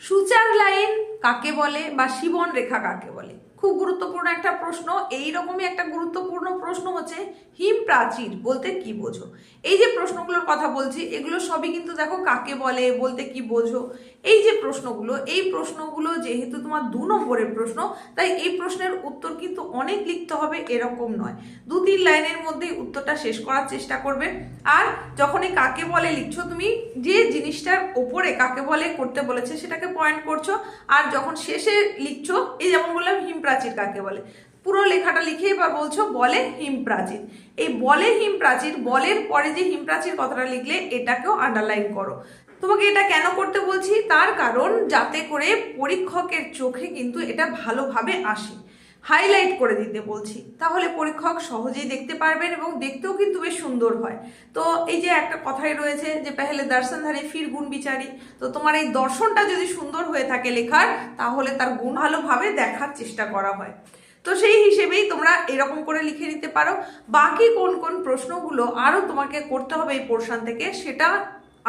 সূচার line কাকে বলে বা শিবন রেখা কাকে বলে? খুব গুরুত্বপূর্ণ একটা প্রশ্ন। এই রকমই একটা গুরুত্বপূর্ণ প্রশ্ন হচ্ছে হিম প্রাচীর বলতে কি বোঝো? এই যে প্রশ্নগুলোর কথা বলছি, এগুলো সবই কিন্তু দেখো কাকে বলে, বলতে কি বোঝো? এই যে প্রশ্নগুলো, এই প্রশ্নগুলো যেহেতু তোমার দু নম্বরের প্রশ্ন, তাই এই প্রশ্নের উত্তর কিন্তু অনেক লিখতে হবে এরকম নয়। দু তিন লাইনের মধ্যেই উত্তরটা শেষ করার চেষ্টা করবে। আর যখন এই কাকে বলে লিখছো তুমি, যে জিনিসটার ওপরে কাকে বলে করতে বলেছে সেটাকে পয়েন্ট করছ। আর যখন শেষে লিখছো, এই যেমন বললাম, হিম প্রাচীর কাকে বলে? পুরো লেখাটা লিখে এবার বলছো, বলে হিম প্রাচীর। এই বলে হিম প্রাচীর, বলের পরে যে হিম প্রাচীর কথাটা লিখলে এটাকেও আন্ডারলাইন করো। তোমাকে এটা কেন করতে বলছি? তার কারণ যাতে করে পরীক্ষকের চোখে কিন্তু এটা ভালোভাবে আসে। হাইলাইট করে দিতে বলছি। তাহলে পরীক্ষক সহজেই দেখতে পারবেন এবং দেখতেও কিন্তু বেশ সুন্দর হয়। তো এই যে একটা কথাই রয়েছে যে, পেহলে দর্শনধারী ফির গুণ বিচারি। তো তোমার এই দর্শনটা যদি সুন্দর হয়ে থাকে লেখার, তাহলে তার গুণ ভালোভাবে দেখার চেষ্টা করা হয়। তো সেই হিসেবেই তোমরা এরকম করে লিখে নিতে পারো। বাকি কোন কোন প্রশ্নগুলো আরও তোমাকে করতে হবে এই পোর্শন থেকে, সেটা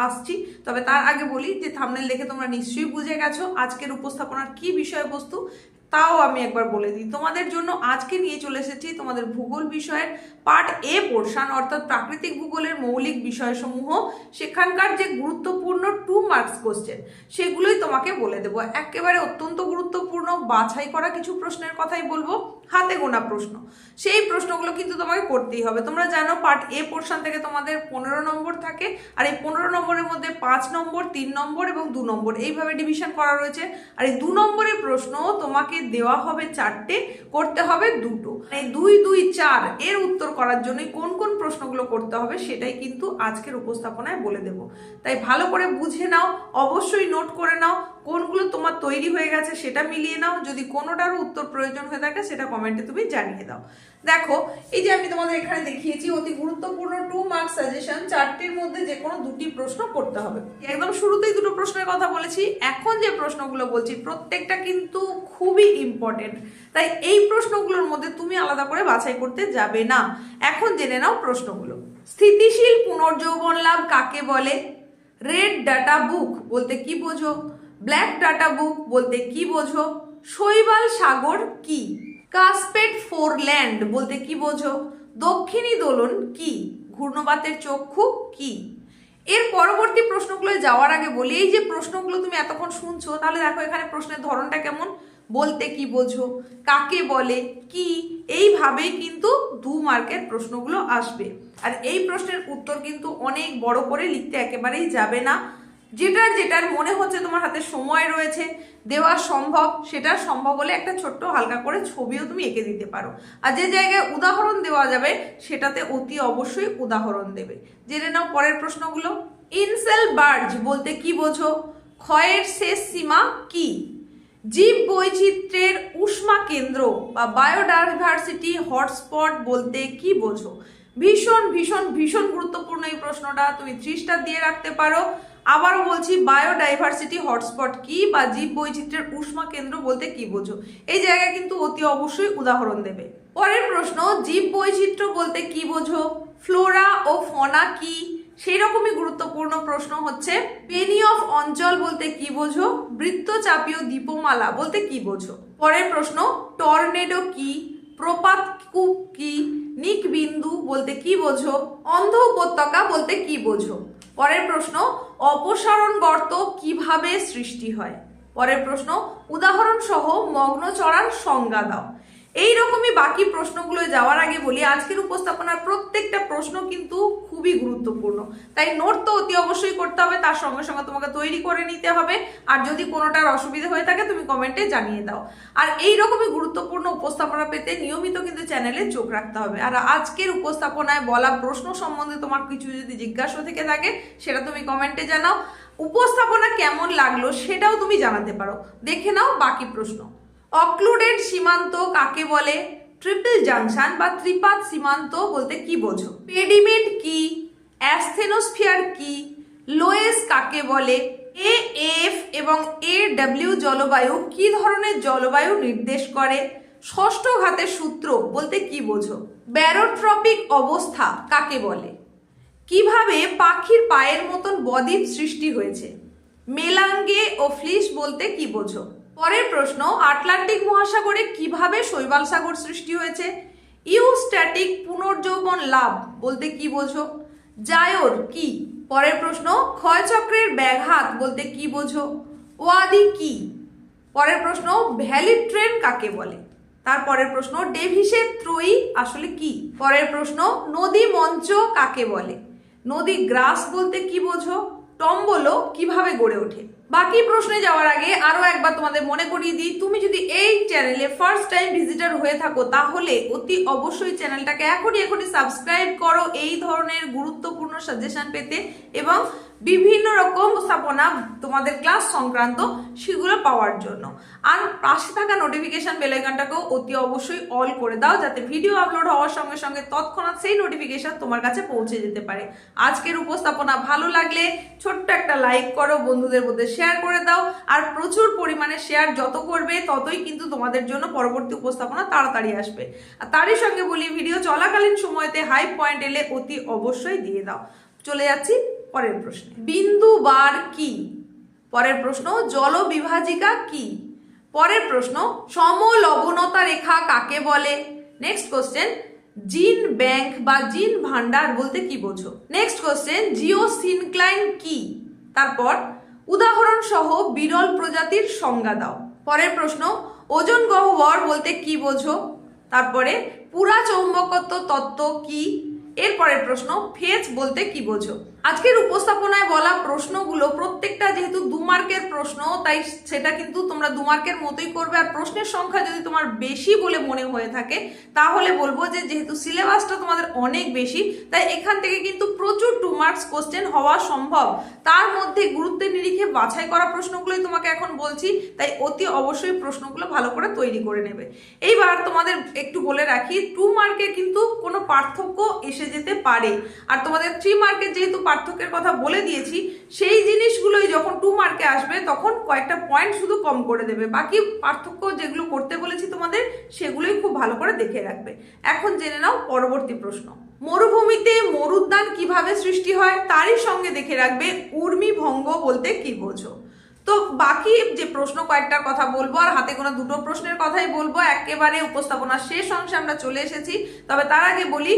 আসছি। তবে তার আগে বলি যে থামনেল দেখে তোমরা নিশ্চয়ই বুঝে গেছো আজকের উপস্থাপনার কি বিষয়বস্তু, তাও আমি একবার বলে দিই। তোমাদের জন্য আজকে নিয়ে চলে এসেছি তোমাদের ভূগোল বিষয়ের পার্ট এ পোর্শন অর্থাৎ প্রাকৃতিক ভূগোলের মৌলিক বিষয়সমূহ। সেখানকার যে গুরুত্বপূর্ণ টু মার্কস কোশ্চেন সেগুলোই তোমাকে বলে দেবো। একেবারে অত্যন্ত গুরুত্বপূর্ণ, বাছাই করা কিছু প্রশ্নের কথাই বলব। হাতে গোনা প্রশ্ন। সেই প্রশ্নগুলো কিন্তু তোমাকে করতেই হবে। তোমরা জানো পার্ট এ পোর্শন থেকে তোমাদের পনেরো নম্বর থাকে, আর এই পনেরো নম্বরের মধ্যে পাঁচ নম্বর, তিন নম্বর এবং দু নম্বর এইভাবে ডিভিশন করা রয়েছে। আর এই দু নম্বরের প্রশ্ন তোমাকে দেওয়া হবে চারটে, করতে হবে দুটো। এই দুই দুই, চার এর উত্তর করার জন্য কোন কোন প্রশ্নগুলো করতে হবে সেটাই কিন্তু আজকের উপস্থাপনায় বলে দেব। তাই ভালো করে বুঝে নাও, অবশ্যই নোট করে নাও কোনগুলো তোমার তৈরি হয়ে গেছে সেটা মিলিয়ে নাও, যদি কোনোটারও উত্তর প্রয়োজন হয়ে থাকে সেটা কমেন্টে তুমি জানিয়ে দাও। দেখো, এই যে আমি তোমাদের এখানে দেখিয়েছি, অতি গুরুত্বপূর্ণ টু মার্ক সাজেশন চারটির মধ্যে যে কোনো দুটি প্রশ্ন করতে হবে। একদম শুরুতেই দুটো প্রশ্নের কথা বলেছি, এখন যে প্রশ্নগুলো বলছি, প্রত্যেকটা কিন্তু খুবই ইম্পর্টেন্ট তাই এই প্রশ্নগুলোর মধ্যে তুমি আলাদা করে বাছাই করতে যাবে না। এখন জেনে নাও প্রশ্নগুলো। স্থিতিশীল পুনর্যৌবন লাভ কাকে বলে? রেড ডাটা বুক বলতে কি বোঝো? ব্ল্যাক ডাটা বুক বলতে কি বোঝো? শৈবাল সাগর কি? কাসপেট ফোরল্যান্ড বলতে কি বোঝো? দক্ষিণী দোলন কি? ঘূর্ণবাতের চক্ষু কি? এর পরবর্তী প্রশ্নগুলো যাওয়ার আগে বলি, এই যে প্রশ্নগুলো তুমি এতক্ষণ শুনছো, তাহলে দেখো এখানে প্রশ্নের ধরনটা কেমন? বলতে কি বোঝো? কাকে বলে? কি? এইভাবেই কিন্তু দু মার্কের প্রশ্নগুলো আসবে। আর এই প্রশ্নের উত্তর কিন্তু অনেক বড় করে লিখতে একেবারেই যাবে না। যেটার যেটার মনে হচ্ছে তোমার হাতে সময় রয়েছে, দেওয়া সম্ভব সেটা সম্ভব হলে একটা ছোট্ট হালকা করে ছবিও তুমি এঁকে দিতে পারো। আর যে জায়গায় উদাহরণ দেওয়া যাবে, সেটাতে অতি অবশ্যই উদাহরণ দেবে। জেনে নাও পরের প্রশ্নগুলো। ইনসেল বার্জ বলতে কি বোঝো? ক্ষয়ের শেষ সীমা কি? জীব বৈচিত্র্যের উষ্মা কেন্দ্র বা বায়োডাইভার্সিটি হটস্পট বলতে কি বোঝো? ভীষণ ভীষণ ভীষণ গুরুত্বপূর্ণ প্রশ্নটা তুমি ত্রিশটা দিয়ে রাখতে পারো। আবারও বলছি বায়োডাইভার্সিটি হটস্পট কি বা জীব বৈচিত্র্যের উষ্মা কেন্দ্র বলতে কি বোঝো? এই জায়গায় কিন্তু অতি অবশ্যই উদাহরণ দেবে। পরের প্রশ্ন জীব বৈচিত্র্য বলতে কি বোঝো? ফ্লোরা ও ফনা কি? সেই রকমই গুরুত্বপূর্ণ প্রশ্ন হচ্ছে, পেনি অফ অঞ্চল বলতে কি বোঝো? বৃত্তচাপীয় দীপমালা বলতে কি বোঝো? পরের প্রশ্ন, টর্নেডো কি? প্রপাত কূপ কি? নিক বিন্দু বলতে কি বোঝো? অন্ধ উপত্যকা বলতে কি বোঝো? পরের প্রশ্ন, অপসারণ গর্ত কীভাবে সৃষ্টি হয়? পরের প্রশ্ন উদাহরণ সহ মগ্ন চড়ার সংজ্ঞা দাও। এই রকমই বাকি প্রশ্নগুলো যাওয়ার আগে বলি, আজকের উপস্থাপনার প্রত্যেকটা প্রশ্ন কিন্তু খুবই গুরুত্বপূর্ণ। তাই নোট তো অতি অবশ্যই করতে হবে, তার সঙ্গে সঙ্গে তোমাকে তৈরি করে নিতে হবে। আর যদি কোনোটার অসুবিধা হয়ে থাকে, তুমি কমেন্টে জানিয়ে দাও। আর এই রকমই গুরুত্বপূর্ণ উপস্থাপনা পেতে নিয়মিত কিন্তু চ্যানেলে চোখ রাখতে হবে। আর আজকের উপস্থাপনায় বলা প্রশ্ন সম্বন্ধে তোমার কিছু যদি জিজ্ঞাসা থেকে থাকে, সেটা তুমি কমেন্টে জানাও। উপস্থাপনা কেমন লাগল, সেটাও তুমি জানাতে পারো। দেখে নাও বাকি প্রশ্ন। অক্লুডেড সীমান্ত কাকে বলে? ট্রিপল জাংশন বা ত্রিপাত সীমান্ত বলতে কি বোঝো? পেডিমেন্ট কি? অ্যাস্থেনোস্ফিয়ার কি? লোয়েস কাকে বলে? এ এফ এবং এ ডাব্লিউ জলবায়ু কি ধরনের জলবায়ু নির্দেশ করে? ষষ্ঠ ঘাতের সূত্র বলতে কি বোঝো? ব্যারোট্রপিক অবস্থা কাকে বলে? কীভাবে পাখির পায়ের মতন বদ্বীপ সৃষ্টি হয়েছে? মেলাঙ্গে ও ফ্লিশ বলতে কি বোঝো? পরের প্রশ্ন, আটলান্টিক মহাসাগরে কীভাবে শৈবাল সাগর সৃষ্টি হয়েছে? ইউস্ট্যাটিক পুনর্যৌবন লাভ বলতে কি বোঝো? জায়োর কি? পরের প্রশ্ন, ক্ষয়চক্রের ব্যাঘাত বলতে কি বোঝো? ওয়াদি কি? পরের প্রশ্ন ভ্যালি ট্রেন কাকে বলে? তারপরের প্রশ্ন, ডেভিসের ত্রয়ী আসলে কি? পরের প্রশ্ন, নদী মঞ্চ কাকে বলে? নদী গ্রাস বলতে কি বোঝো? টম্বলো কীভাবে গড়ে ওঠে? বাকি প্রশ্নে যাওয়ার আগে আরও একবার তোমাদের মনে করিয়ে দিই, তুমি যদি এই চ্যানেলে ফার্স্ট টাইম ভিজিটার হয়ে থাকো, তাহলে অতি অবশ্যই চ্যানেলটাকে এখনই এখনই সাবস্ক্রাইব করো। এই ধরনের গুরুত্বপূর্ণ সাজেশন পেতে এবং বিভিন্ন রকম স্থাপনা তোমাদের ক্লাস সংক্রান্ত সেগুলো পাওয়ার জন্য। আর পাশে থাকা নোটিফিকেশন বেলাইকানটাকেও অতি অবশ্যই অল করে দাও যাতে ভিডিও আপলোড হওয়ার সঙ্গে সঙ্গে তৎক্ষণাৎ সেই নোটিফিকেশন তোমার কাছে পৌঁছে যেতে পারে। আজকের উপস্থাপনা ভালো লাগলে ছোট্ট একটা লাইক করো, বন্ধুদের মধ্যে শেয়ার করে দাও, আর প্রচুর পরিমাণে শেয়ার যত করবে ততই কিন্তু তোমাদের জন্য পরবর্তী উপস্থাপনা তাড়াতাড়ি আসবে। আর তারই সঙ্গে বলি ভিডিও চলাকালীন সময়তে হাই পয়েন্ট এলে অতি অবশ্যই দিয়ে দাও। চলে যাচ্ছি পরের প্রশ্ন। বিন্দু বার কি? পরের প্রশ্ন জল বিভাজিকা কি? পরের প্রশ্ন, সমলবণতা রেখা কাকে বলে? নেক্সট কোশ্চেন জিন ব্যাংক বা জিন ভান্ডার বলতে কি বোঝো? নেক্সট কোশ্চেন জিও সিনক্লাইন কি? তারপর উদাহরণ সহ বিরল প্রজাতির সংজ্ঞা দাও। পরের প্রশ্ন, ওজন গহ্বর বলতে কি বোঝো? তারপরে, পুরা চৌম্বকত্ব তত্ত্ব কি? এরপরের প্রশ্ন ফেজ বলতে কি বোঝো? আজকের উপস্থাপনায় বলা প্রশ্নগুলো প্রত্যেকটা যেহেতু দু মার্কের প্রশ্ন, তাই সেটা কিন্তু তোমরা দু মার্কের মতোই করবে। আর প্রশ্নের সংখ্যা যদি তোমার বেশি বলে মনে হয়ে থাকে, তাহলে বলব যে যেহেতু সিলেবাসটা তোমাদের অনেক বেশি, তাই এখান থেকে কিন্তু প্রচুর টু মার্কস কোশ্চেন হওয়া সম্ভব। তার মধ্যে গুরুত্বের নিরিখে বাছাই করা প্রশ্নগুলোই তোমাকে এখন বলছি, তাই অতি অবশ্যই প্রশ্নগুলো ভালো করে তৈরি করে নেবে। এইবার তোমাদের একটু বলে রাখি টু মার্কে কিন্তু কোনো পার্থক্য এসে যেতে পারে। আর তোমাদের থ্রি মার্কের যেহেতু পার্থক্যের কথা বলে দিয়েছি, সেই জিনিসগুলোই যখন টু মার্কে আসবে, তখন কয়েকটা পয়েন্ট শুধু কম করে দেবে। বাকি পার্থক্য যেগুলো করতে বলেছি তোমাদের, সেগুলোই খুব ভালো করে দেখে রাখবে। এখন জেনে নাও পরবর্তী প্রশ্ন। মরুভূমিতে মরুদ্যান কীভাবে সৃষ্টি হয়, তারই সঙ্গে দেখে রাখবে উর্মি ভঙ্গ বলতে কি বোঝো? তো বাকি যে প্রশ্ন কয়েকটার কথা বলব, আর হাতে কোনো দুটো প্রশ্নের কথাই বলব, একেবারে উপস্থাপনার শেষ অংশে আমরা চলে এসেছি। তবে তার আগে বলি,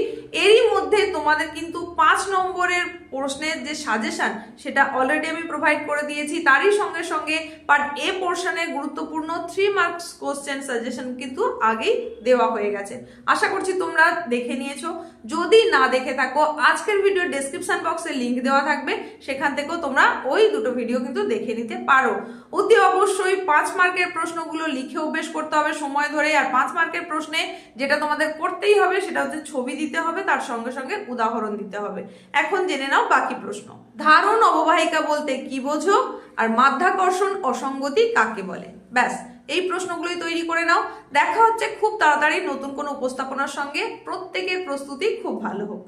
এরই মধ্যে তোমাদের কিন্তু পাঁচ নম্বরের প্রশ্নের যে সাজেশন সেটা অলরেডি আমি প্রোভাইড করে দিয়েছি। তারই সঙ্গে সঙ্গে পার্ট এ পোর্শনের গুরুত্বপূর্ণ থ্রি মার্কস কোশ্চেন সাজেশন কিন্তু আগেই দেওয়া হয়ে গেছে। আশা করছি তোমরা দেখে নিয়েছো। যদি না দেখে থাকো, আজকের ভিডিও ডেসক্রিপশন বক্সে লিংক দেওয়া থাকবে। সেখান থেকেও তোমরা ওই দুটো ভিডিও কিন্তু দেখে নিতে পারো অতি অবশ্যই পাঁচ মার্কের প্রশ্নগুলো লিখে অভ্যেস করতে হবে সময় ধরে আর পাঁচ মার্কের প্রশ্নে যেটা তোমাদের করতেই হবে সেটা হচ্ছে ছবি দিতে হবে, তার সঙ্গে সঙ্গে উদাহরণ দিতে হবে। এখন জেনে নাও বাকি প্রশ্ন। ধারণ অববাহিকা বলতে কি বোঝো আর মাধ্যাকর্ষণ অসঙ্গতি কাকে বলে? ব্যাস, এই প্রশ্নগুলোই তৈরি করে নাও। দেখা হচ্ছে খুব তাড়াতাড়ি নতুন কোনো উপস্থাপনার সঙ্গে। প্রত্যেকের প্রস্তুতি খুব ভালো হোক।